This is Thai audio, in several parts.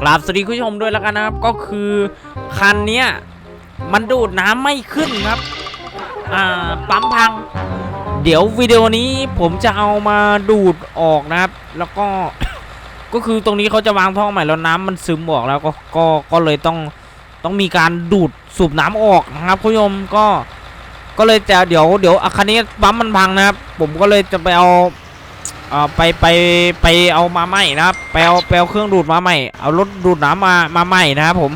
กราบสวัสดีคุณผู้ชมด้วยแล้วกันนะครับ ก็คือคันเนี้ยมันดูดน้ำไม่ขึ้นครับ อ่าปั๊มพัง เดี๋ยววิดีโอนี้ผมจะเอามาดูดออกนะครับ แล้วก็ ก็คือตรงนี้เขาจะวางท่อใหม่แล้วน้ำมันซึมออกแล้วก็ก็ก็เลยต้องต้องมีการดูดสูบน้ำออกนะครับคุณผู้ชมก็ก็เลยจะเดี๋ยวเดี๋ยวอาคันนี้ปั๊มมันพังนะครับ ผมก็เลยจะไปเอา เอ่อไปไปไปเอามาใหม่นะครับไปเอาไปเอาเครื่องดูดมาใหม่เอารถดูดน้ำมามาใหม่นะครับผม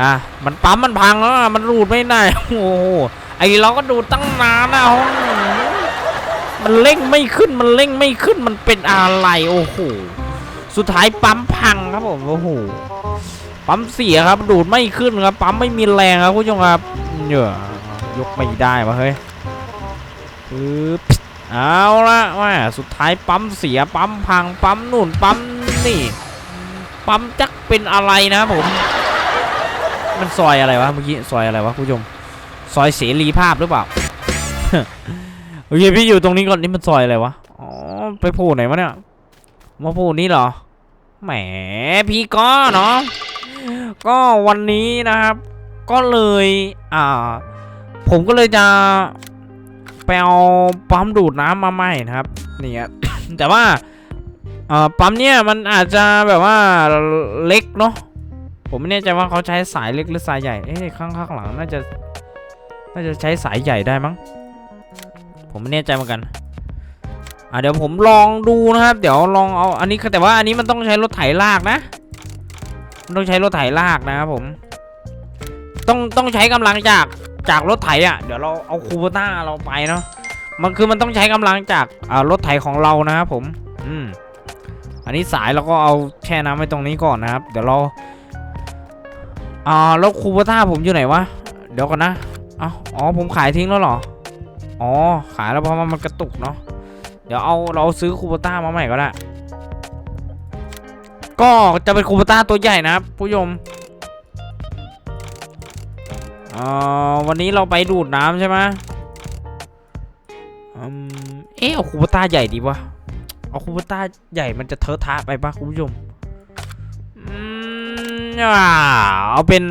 อะมันปั๊มมันพังแล้วอะมันดูดไม่ได้โอ้โหไอเราก็ดูดตั้งนานนะโอ้โหมันเร่งไม่ขึ้นมันเร่งไม่ขึ้นมันเป็นอะไรโอ้โหสุดท้ายปั๊มพังครับผมโอ้โหปั๊มเสียครับดูดไม่ขึ้นครับปั๊มไม่มีแรงครับคุณผู้ชมครับเหนื่อยยกไม่ได้วะเฮ้ยปึ๊บ เอาละว่าสุดท้ายปั๊มเสียปั๊มพังปั๊มนู่นปั๊มนี่ปั๊มจักเป็นอะไรนะผม มันซอยอะไรวะเมื่อกี้ซอยอะไรวะคุณผู้ชมซอยเสรีภาพหรือเปล่าโอเคพี่อยู่ตรงนี้ก่อนนี่มันซอยอะไรวะอ๋อไปโผล่ไหนวะเนี่ยมาโผล่นี่เหรอแหมพี่ก็เนาะก็วันนี้นะครับ ก็เลยอ่า ผมก็เลยจะ ไปเอาปั๊มดูดน้ำมาใหม่นะครับนี่ครับแต่ว่าปั๊มเนี่ยมันอาจจะแบบว่าเล็กเนาะผมไม่แน่ใจว่าเขาใช้สายเล็กหรือสายใหญ่เอ๊ะข้างข้างหลังน่าจะน่าจะใช้สายใหญ่ได้มั้งผมไม่แน่ใจเหมือนกันอะเดี๋ยวผมลองดูนะครับ เดี๋ยวลองเอาอันนี้แต่ว่าอันนี้มันต้องใช้รถไถลากนะมันต้องใช้รถไถลากนะครับผม ต้องต้องใช้กำลังจาก จากรถไถอะเดี๋ยวเราเอาคูโบต้าเราไปเนาะมันคือมันต้องใช้กำลังจากรถไถของเรานะครับผม อืม อันนี้สายเราก็เอาแช่น้ำไว้ตรงนี้ก่อนนะครับ เดี๋ยวเราอ่าแล้วคูโบต้าผมอยู่ไหนวะเดี๋ยวก่อนนะอ๋อผมขายทิ้งแล้วเหรออ๋อขายแล้วเพราะว่ามันกระตุกเนาะเดี๋ยวเอาเราซื้อคูโบต้ามาใหม่ก็ได้ก็จะเป็นคูโบต้าตัวใหญ่นะครับผู้ชม อ่าวันนี้เราไปดูดน้ำใช่ไหมเอ๊ะเอาคูโบต้าใหญ่ดีวะเอาคูโบต้าใหญ่มันจะเทอะทะไปปะคุณผู้ชมอืมเอาเป็น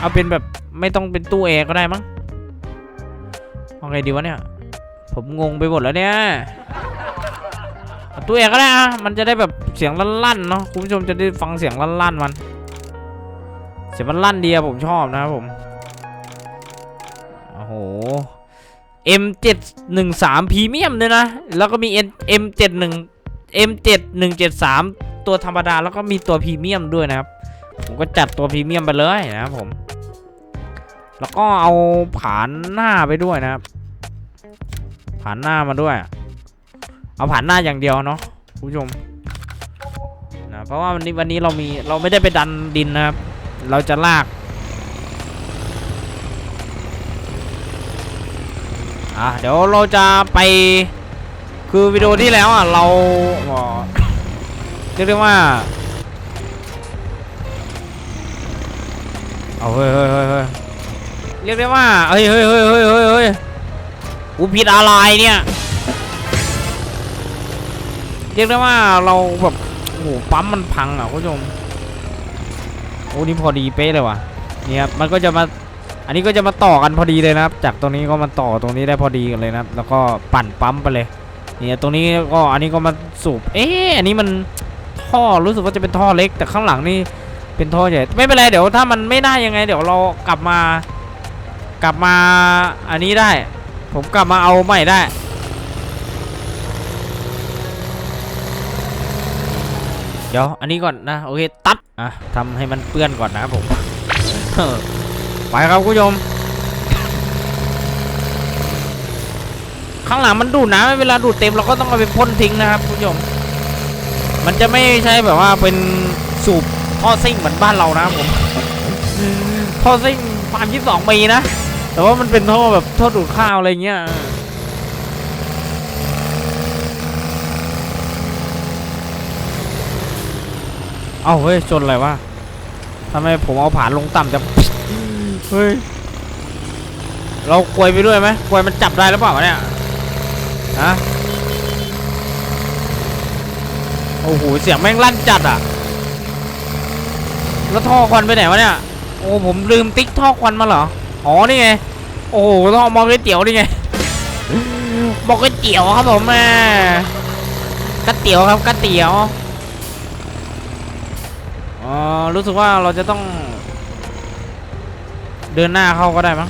เอาเป็นแบบไม่ต้องเป็นตู้แอร์ก็ได้มั้งเอาไงดีวะเนี่ย ผมงงไปหมดแล้วเนี่ยตู้แอร์ก็ได้อะมันจะได้แบบเสียงลั่นๆเนาะคุณผู้ชมจะได้ฟังเสียงลั่นๆมัน เสียงมันลั่นดีอะผมชอบนะครับผม M713 พรีเมียมด้วยนะ แล้วก็มี M71 M7173 ตัวธรรมดาแล้วก็มีตัวพรีเมียมด้วยนะครับ ผมก็จัดตัวพรีเมียมไปเลยนะครับผม แล้วก็เอาผานหน้าไปด้วยนะครับ ผานหน้ามาด้วย เอาผานหน้าอย่างเดียวเนาะคุณผู้ชมนะเพราะว่าวันนี้วันนี้เรามีเราไม่ได้ไปดันดินนะครับ เราจะลาก อะเดี๋ยวเราจะไปคือวิดีโอที่แล้วอะเราเรียกได้ว่าเอาเฮ้ยเฮ้ยเฮ้ยเรียกได้ว่าเฮ้ยเฮ้ยเฮ้ยเฮ้ยเฮ้ยกูผิดอะไรเนี่ย เรียกได้ว่าเราแบบโอ้โหปั๊มมันพังอะคุณผู้ชมโอ้นี่พอดีเป๊ะเลยว่ะเนี่ยครับมันก็จะมา อันนี้ก็จะมาต่อกันพอดีเลยนะครับ จากตรงนี้ก็มาต่อตรงนี้ได้พอดีกันเลยนะครับ แล้วก็ปั่นปั๊มไปเลย เนี่ยตรงนี้ก็อันนี้ก็มาสูบ เอ๊ะอันนี้มันท่อรู้สึกว่าจะเป็นท่อเล็ก แต่ข้างหลังนี่เป็นท่อใหญ่ ไม่เป็นไรเดี๋ยวถ้ามันไม่ได้ยังไง เดี๋ยวเรากลับมา กลับมาอันนี้ได้ ผมกลับมาเอาใหม่ได้เดี๋ยวอันนี้ก่อนนะโอเคตัดอะทำให้มันเปื้อนก่อนนะครับผม ไปครับคุณผู้ชม ข้างหลังมันดูดนะเวลาดูดเต็มเราก็ต้องเอาไปพ่นทิ้งนะครับคุณผู้ชม มันจะไม่ใช่แบบว่าเป็นสูบท่อซิ่งเหมือนบ้านเรานะครับผมท่อซิ่งฟาร์มยี่สองปีนะ แต่ว่ามันเป็นท่อแบบท่อดูดข้าวอะไรเงี้ยเอ้าเฮ้ยชนอะไรวะทำไมผมเอาผ่านลงต่ำจัง เฮ้ย เรากลวยไปด้วยไหมกลวยมันจับได้หรือเปล่าวะเนี่ย ฮะ โอ้โห เสียงแม่งลั่นจัดอะ แล้วท่อควันไปไหนวะเนี่ย โอ้ผมลืมติ๊กท่อควันมาเหรอ อ๋อ นี่ไง โอ้โหท่อมอก๋วยเตี๋ยวนี่ไงบอกก๋วยเตี๋ยวครับผมแม่ก๋วยเตี๋ยวครับก๋วยเตี๋ยว อ๋อ รู้สึกว่าเราจะต้อง เดินหน้าเข้าก็ได้มั้ง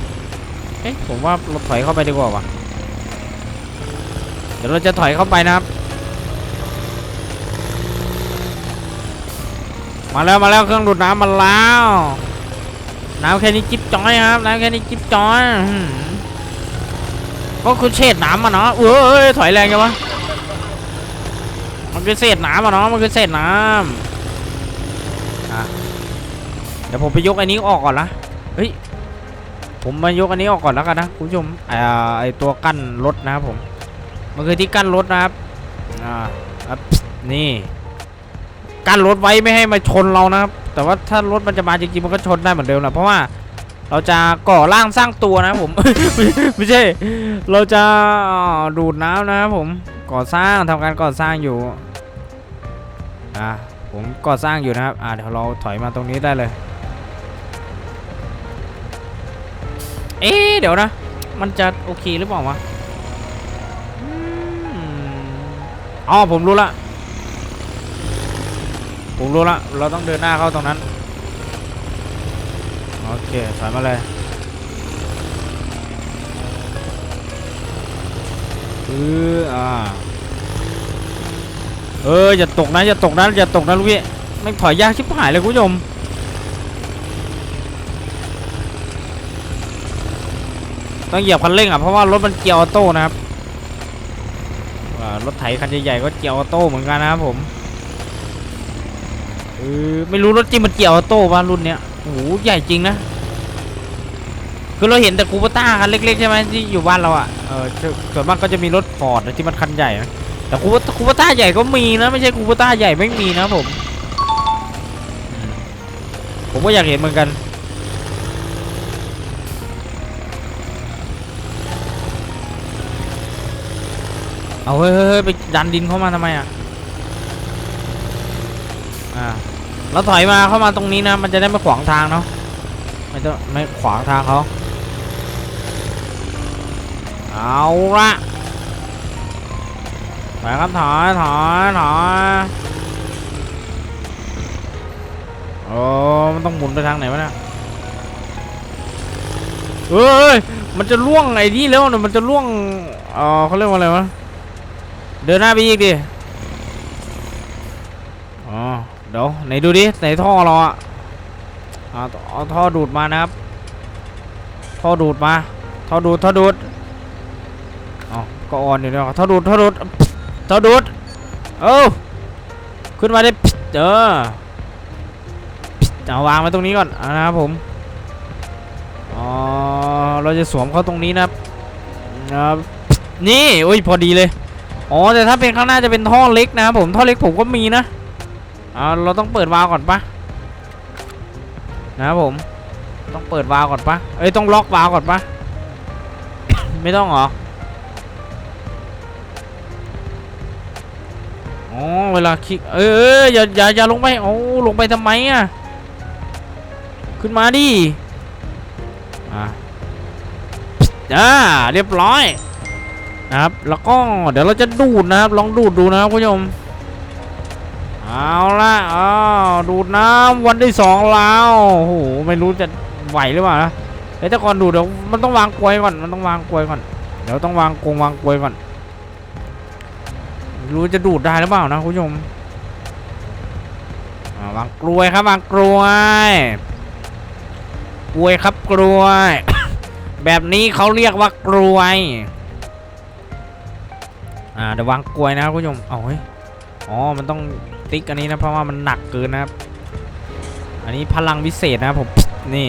เอ๊ะผมว่าเราถอยเข้าไปดีกว่าวะเดี๋ยวเราจะถอยเข้าไปนะครับ มาแล้วมาแล้วเครื่องดูดน้ำมาแล้วน้ำแค่นี้จิ๊บจ้อยครับน้ำแค่นี้จิ๊บจ้อยก็คือเศษน้ำมาเนาะเอ้ยถอยแรงจังวะมันคือเศษน้ำอะเนาะมันคือเศษน้ำเดี๋ยวผมไปยกอันนี้ออกก่อนละ เฮ้ย ผมมายกอันนี้ออกก่อนแล้วกันนะคุณผู้ชมไออ่าไอตัวกั้นรถนะครับผม มันคือที่กั้นรถนะครับ อ่าครับนี่กั้นรถไว้ไม่ให้มาชนเรานะครับ แต่ว่าถ้ารถมันจะมาจริงๆมันก็ชนได้เหมือนเดิมแหละเพราะว่าเราจะก่อร่างสร้างตัวนะครับผม ไม่ใช่ เราจะดูดน้ำนะครับผมก่อสร้างทำการก่อสร้างอยู่อ่าผมก่อสร้างอยู่นะครับ อ่าเดี๋ยวเราถอยมาตรงนี้ได้เลย เอ๊ะเดี๋ยวนะ มันจะโอเคหรือเปล่าวะอ๋อผมรู้ละ ผมรู้ละ เราต้องเดินหน้าเข้าตรงนั้น โอเคถอยมาเลยเอออ่า เอออย่าตกนะอย่าตกนะอย่าตกนะลูกพี่ไม่ถอยยากชิบหายเลยคุณผู้ชม ต้องเหยียบคันเร่งอะเพราะว่ารถมันเกียร์ออโต้นะครับรถไถคันใหญ่ๆก็เกียร์ออโต้เหมือนกันนะครับผมเออไม่รู้รถจริงมันเกี่ยวออโต้ป่ะรุ่นเนี้ยโอ้โหใหญ่จริงนะคือเราเห็นแต่คูปต้าคันเล็กๆใช่ไหมที่อยู่บ้านเราอะเออส่วนมากก็จะมีรถฟอร์ดที่มันคันใหญ่นะแต่คูปคูปต้าใหญ่ก็มีนะไม่ใช่คูปต้าใหญ่ไม่มีนะผม ผมก็อยากเห็นเหมือนกัน เอาเฮ้ยเฮ้ยเฮ้ยไปดันดินเข้ามาทำไมอะอ่าเราถอยมาเข้ามาตรงนี้นะ มันจะได้ไม่ขวางทางเนาะไม่ต้องไม่ขวางทางเขาเอาละถอยครับถอยถอยถอยโอ้มันต้องหมุนไปทางไหนวะเนี่ยเอ้ยมันจะล่วงไอ้นี่แล้วเนี่ยมันจะล่วงเออเขาเรียกว่าอะไรวะ เดินหน้าไปอีกดิ อ๋อ เดี๋ยวไหนดูดิ ไหนท่อเราอะเอาเอาท่อดูดมานะครับ ท่อดูดมา ท่อดูด ท่อดูดเอก็ออนอยู่เนี่ยท่อดูด ท่อดูด ท่อดูด เอ้าขึ้นมาได้เออเอาวางไว้ตรงนี้ก่อนอ่านะครับผม อ๋อ เราจะสวมเข้าตรงนี้นะครับนะครับนี่โอ้ย พอดีเลย อ๋อแต่ถ้าเป็นข้างหน้าจะเป็นท่อเล็กนะครับผมท่อเล็กผมก็มีนะเอาเราต้องเปิดวาล์วก่อนปะนะครับผม ต้องเปิดวาล์วก่อนปะเอ้ยต้องล็อกวาล์วก่อนปะไม่ต้องเหรออ๋อเวลาคลิกเออยอย่าอย่าอย่าลงไปโอ้ลงไปทำไมอะขึ้นมาดิอะอ่าเรียบร้อย นะครับ แล้วก็เดี๋ยวเราจะดูดนะครับ ลองดูดดูนะครับคุณผู้ชม เอาละอ้าวดูดน้ำวันที่สองแล้วโอ้โห ไม่รู้จะไหวหรือเปล่านะเดี๋ยวแต่ก่อนดูดเดี๋ยวมันต้องวางกลวยก่อน มันต้องวางกลวยก่อน เดี๋ยวต้องวางกรงวางกลวยก่อน รู้จะดูดได้หรือเปล่านะคุณผู้ชมวางกลวยครับวางกลวย กลวยครับกลวย แบบนี้เขาเรียกว่ากลวย อ่าเดี๋ยววางกลวยนะครับคุณผู้ชมเอาเฮ้ยอ๋อมันต้องติ๊กอันนี้นะเพราะว่ามันหนักเกินนะครับ อันนี้พลังวิเศษนะครับผมนี่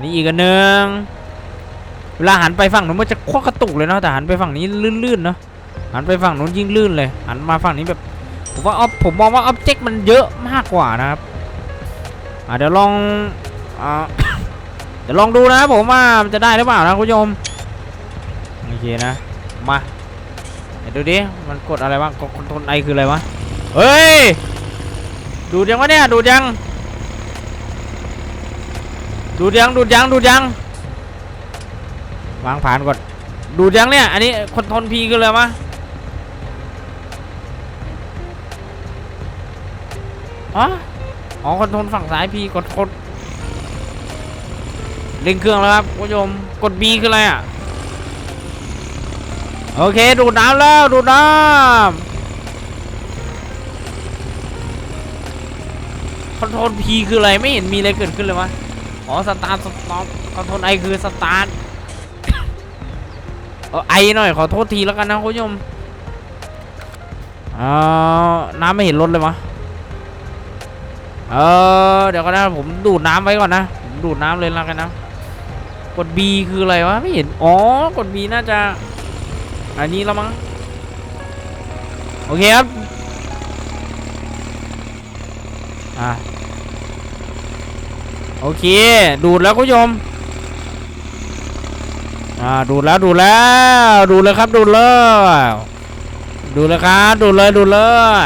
นี่อีกอันหนึ่งเวลาหันไปฝั่งนู้นมันจะคตรกระตุกเลยเนาะแต่หันไปฝั่งนี้ลื่นๆเนาะหันไปฝั่งนู้นยิ่งลื่นเลยหันมาฝั่งนี้แบบผมว่าเอผมมองว่าอ็อบเจกต์มันเยอะมากกว่านะครับอ่าเดี๋ยวลองอ่าเดี๋ยวลองดูนะครับผมว่ามันจะได้หรือเปล่านะคุณผู้ชมโอเคนะมา ดูดิ มันกดอะไรบ้างกดคอนโทรลไอคืออะไรวะ เฮ้ย ดูดยังวะเนี่ย ดูดยัง ดูดยัง ดูดยัง ดูดยัง วางผ่านก่อน ดูดยังเนี่ย อันนี้คนทนพีคืออะไรวะ อ๋ออ๋อคอนโทรลฝั่งซ้ายพีกดกดเร่งเครื่องแล้วครับคุณผู้ชม กด B คืออะไรอะ โอเค ดูดน้ำแล้ว ดูดน้ำคอนโทรล P คืออะไร ไม่เห็นมีอะไรเกิดขึ้นเลยวะ อ๋อ สตาร์ทสต็อปคอนโทรล I คือสตาร์ทเออไอหน่อย ขอโทษทีแล้วกันนะคุณผู้ชมเออน้ำไม่เห็นรถเลยวะเออเดี๋ยวก็นะผมดูดน้ำไว้ก่อนนะผมดูดน้ำเลยแล้วกันนะ กด B คืออะไรวะ ไม่เห็น อ๋อ กด B น่าจะ อันนี้แล้วมั้ง โอเคครับ อะ โอเค ดูดแล้วคุณผู้ชม อ่า ดูดแล้ว ดูดแล้ว ดูดเลยครับ ดูดเลย ดูเลยครับ ดูดเลย ดูดเลย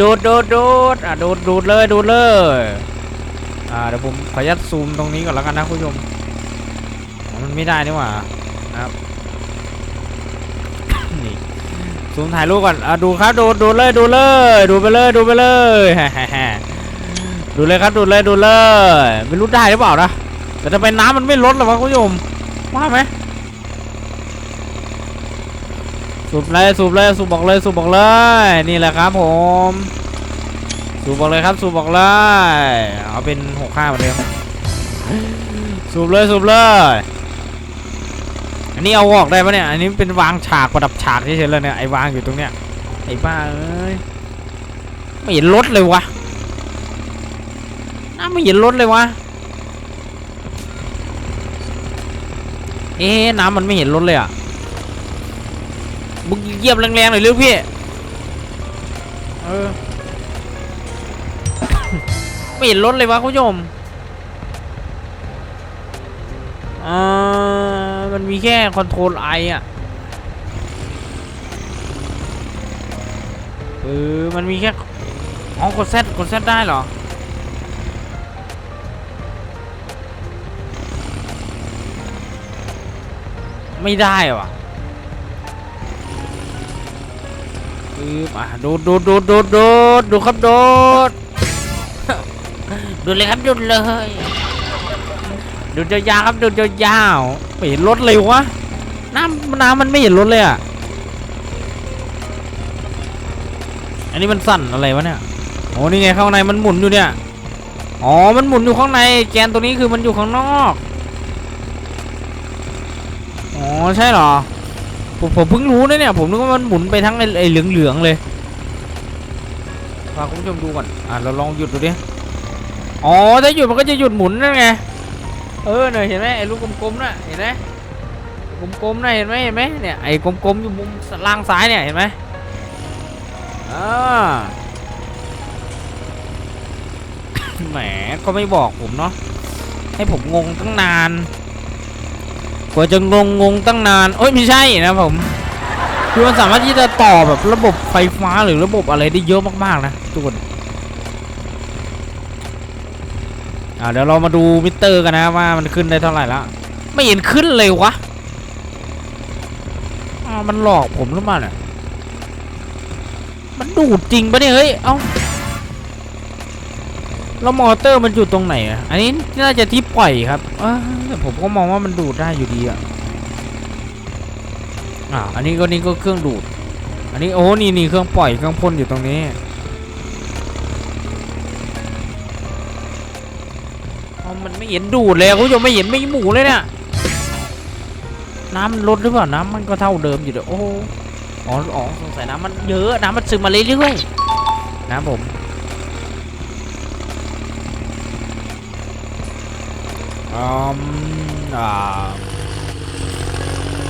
ดูดดูดดูดอะดูดดูดเลย ดูดเลย อ่า เดี๋ยวผมขออนุญาตซูมตรงนี้ก่อนแล้วกันนะคุณผู้ชม มันไม่ได้นี่หว่านะครับนี่ซูมถ่ายรูปก่อนอะดูครับดูดูเลยดูเลย ดูไปเลยดูไปเลยดูเลยครับดูเลยดูเลย ไม่รู้ได้หรือเปล่านะแต่ทำไมน้ำมันไม่ลดหรอวะคุณผู้ชมว่าไหมสูบเลยสูบเลยสูบบอกเลยสูบบอกเลย นี่แหละครับผม สูบบอกเลยครับสูบบอกเลยเอาเป็นหกข้าเหมือนเดิมสูบเลยสูบเลยอั นนี้เอาออกได้ปะเนี่ย อันนี้เป็นวางฉากประดับฉากเฉยๆเลยเนี่ย ไอ้วางอยู่ตรงเนี้ย ไอ้บ้าเอ้ย ไม่เห็นรถเลยวะน้าไม่เห็นรถเลยวะ เอ๊ะน้ำมันไม่เห็นรถเลยอะ มึงเยียบแรงๆหน่อยเร็วพี่ เออ ไม่เห็นรถเลยวะคุณผู้ชมอ่า มันมีแค่คอนโทรลไออะเออมันมีแค่อ๋อกดเซตกดเซตได้เหรอไม่ได้ว่ะปึ๊บอะโดดโดดโดดโดดโดดดูครับโดดดูเลยครับดูเลย ดูยาวๆครับดูยาวๆไม่เห็นรถเลยวะน้ำน้ำมันไม่เห็นรถเลยอะอันนี้มันสั่นอะไรวะเนี่ยโอ้นี่ไงข้างในมันหมุนอยู่เนี่ยอ๋อมันหมุนอยู่ข้างในแกนตัวนี้คือมันอยู่ข้างนอกอ๋อใช่เหรอผมผมเพิ่งรู้นะเนี่ยผมนึกว่ามันหมุนไปทั้งไอ้ไอ้เหลืองๆเลยฝากคุณผู้ชมดูก่อนอะเราลองหยุดดูดิอ๋อถ้าหยุดมันก็จะหยุดหมุนนั่นไง เออเนี่ยเห็นไหมไอ้ลูกกลมๆน่ะเห็นไหมกลมๆน่ะเห็นไหมเห็นไหมเนี่ยไอ้กลมๆอยู่มุมล่างซ้ายเนี่ยเห็นไหมอ่าแหมก็ไม่บอกผมเนาะให้ผมงงตั้งนานกว่าจะงงงงตั้งนานโอ้ยไม่ใช่นะผมคือมันสามารถที่จะต่อแบบระบบไฟฟ้าหรือระบบอะไรได้เยอะมากๆนะทุกคน อ่าเดี๋ยวเรามาดูมิเตอร์กันนะว่ามันขึ้นได้เท่าไหร่แล้วไม่เห็นขึ้นเลยวะอ้ามันหลอกผมหรือเปล่าเนี่ยมันดูดจริงปะเนี่ยเฮ้ยเอ้าแล้วมอเตอร์มันอยู่ตรงไหนอะอันนี้น่าจะที่ปล่อยครับเออแต่ผมก็มองว่ามันดูดได้อยู่ดีอะอ่าอันนี้ก็นี่ก็เครื่องดูด อันนี้โอ้นี่นี่เครื่องปล่อยเครื่องพ่นอยู่ตรงนี้ มันไม่เห็นดูดเลยคุณผู้ชมไม่เห็นไม่หมูเลยเนี่ยน้ำมันลดหรือเปล่าน้ำมันก็เท่าเดิมอยู่เดี๋ยวโอ้อ๋ออ๋อสงสัยน้ำมันเยอะน้ำมันซึมมาเรื่อยๆนะผมอืมอ่า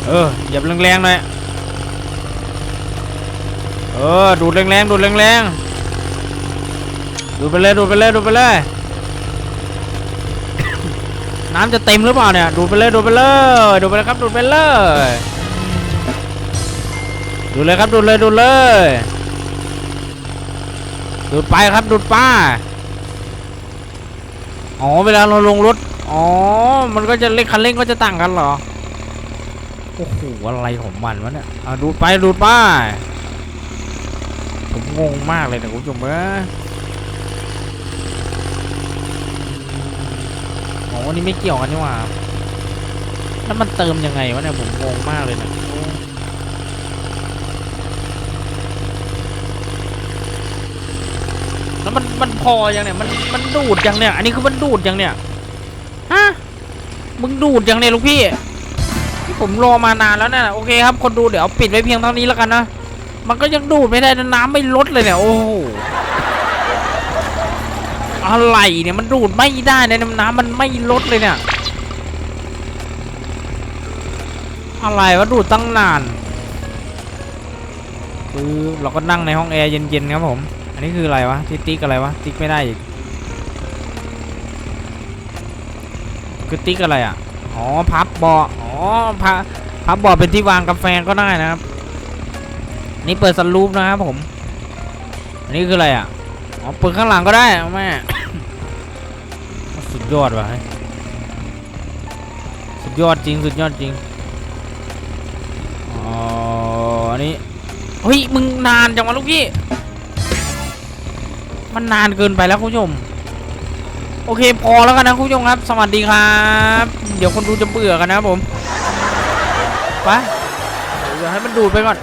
เออหยียบแรงๆหน่อยเออดูดแรงๆดูดแรงๆดูดไปเลยดูดไปเลยดูดไปเลย น้ำจะเต็มหรือเปล่าเนี่ย ดูดไปเลย ดูดไปเลย ดูดไปเลยครับ ดูดไปเลย ดูเลยครับ ดูดเลย ดูดเลย ดูดไปครับ ดูดไป้า อ๋อ เวลาเราลงรถ อ๋อ มันก็จะเร่งคันเร่งก็จะต่างกันเหรอ โอ้โห อะไรของมันวะเนี่ย อะ ดูดไป ดูดไปผมงงมากเลยนะคุณผู้ชมเอ้ อันนี่ไม่เกี่ยวกันนี่หว่าแล้วมันเติมยังไงวะเนี่ยผมงงมากเลยนะแล้วมันมันพอยังเนี่ยมันมันดูดยังเนี่ย อันนี้คือมันดูดยังเนี่ยฮะมึงดูดยังเนี่ยลูกพี่ที่ผมรอมานานแล้วเนี่ยโอเคครับคนดูเดี๋ยวปิดไว้เพียงเท่านี้แล้วกันนะมันก็ยังดูดไม่ได้นะน้ำไม่ลดเลยเนี่ยโอ้โห อะไรเนี่ยมันดูดไม่ได้เนี่ยน้ำมันไม่ลดเลยเนี่ย อะไรวะดูดตั้งนานคือเราก็นั่งในห้องแอร์เย็นๆครับผม อันนี้คืออะไรวะที่ติ๊กอะไรวะติ๊กไม่ได้อีกคือติ๊กอะไรอะอ๋อพับเบาะอ๋อพับพับเบาะเป็นที่วางกาแฟก็ได้นะครับนี่เปิดสลูปนะครับผม อันนี้คืออะไรอะ อ๋อปิดข้างหลังก็ได้แม่สุดยอดว่ะเฮ้สุดยอดจริง สุดยอดจริงอ๋ออันนี้เฮ้ยมึงนานจังวะลูกพี่ มันนานเกินไปแล้วคุณผู้ชม โอเคพอแล้วกันนะคุณผู้ชมครับ สวัสดีครับ เดี๋ยวคนดูจะเบื่อกันนะผมไปเดี๋ยวให้มันดูดไปก่อน